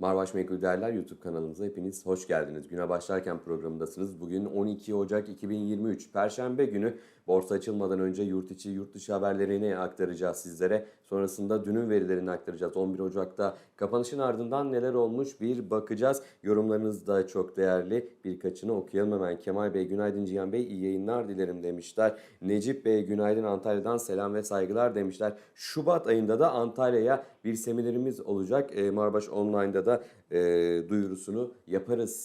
Marbaş Menkul Değerler YouTube kanalımıza hepiniz hoş geldiniz. Güne başlarken programındasınız. Bugün 12 Ocak 2023 Perşembe günü borsa açılmadan önce yurt içi yurt dışı haberlerini aktaracağız sizlere. Sonrasında dünün verilerini aktaracağız. 11 Ocak'ta kapanışın ardından neler olmuş bir bakacağız. Yorumlarınız da çok değerli. Birkaçını okuyalım hemen. Kemal Bey günaydın Cihan Bey iyi yayınlar dilerim demişler. Necip Bey günaydın Antalya'dan selam ve saygılar demişler. Şubat ayında da Antalya'ya bir seminerimiz olacak. E, Marbaş Online'da da e, duyurusunu yaparız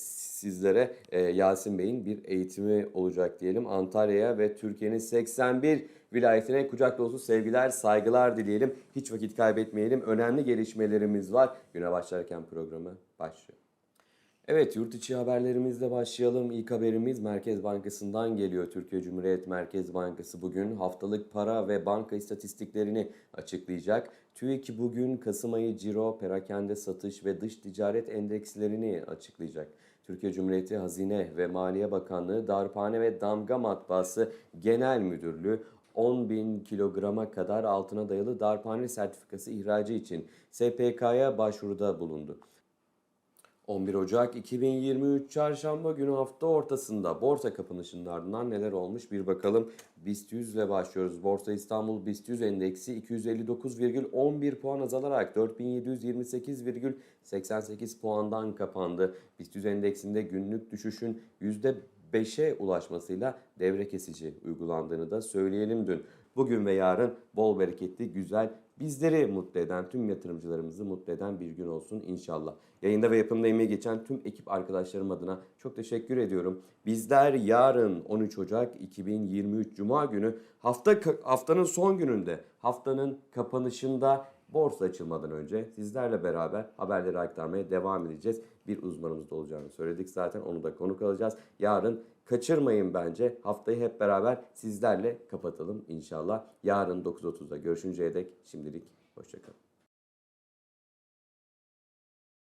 sizlere. E, Yasin Bey'in bir eğitimi olacak diyelim. Antalya'ya ve Türkiye'nin 81 vilayetine kucak dolusu sevgiler, saygılar dileyelim. Hiç vakit kaybetmeyelim. Önemli gelişmelerimiz var. Güne başlarken programı başlıyor. Evet yurt içi haberlerimizle başlayalım. İlk haberimiz Merkez Bankası'ndan geliyor. Türkiye Cumhuriyet Merkez Bankası bugün haftalık para ve banka istatistiklerini açıklayacak. TÜİK bugün Kasım ayı ciro, perakende satış ve dış ticaret endekslerini açıklayacak. Türkiye Cumhuriyeti Hazine ve Maliye Bakanlığı Darphane ve Damga Matbaası Genel Müdürlüğü 10 bin kilograma kadar altına dayalı darphane sertifikası ihracı için SPK'ya başvuruda bulundu. 11 Ocak 2023 Çarşamba günü hafta ortasında borsa kapanışının ardından neler olmuş bir bakalım. BIST 100 ile başlıyoruz. Borsa İstanbul BIST 100 endeksi 259,11 puan azalarak 4728,88 puandan kapandı. BIST 100 endeksinde günlük düşüşün %5'e ulaşmasıyla devre kesici uygulandığını da söyleyelim dün. Bugün ve yarın bol bereketli, güzel, bizleri mutlu eden, tüm yatırımcılarımızı mutlu eden bir gün olsun inşallah. Yayında ve yapımda emeği geçen tüm ekip arkadaşlarım adına çok teşekkür ediyorum. Bizler yarın 13 Ocak 2023 Cuma günü hafta haftanın son gününde, haftanın kapanışında borsa açılmadan önce sizlerle beraber haberleri aktarmaya devam edeceğiz. Bir uzmanımız da olacağını söyledik zaten onu da konuk alacağız. Yarın kaçırmayın bence. Haftayı hep beraber sizlerle kapatalım inşallah. Yarın 9.30'da görüşünceye dek şimdilik hoşçakalın.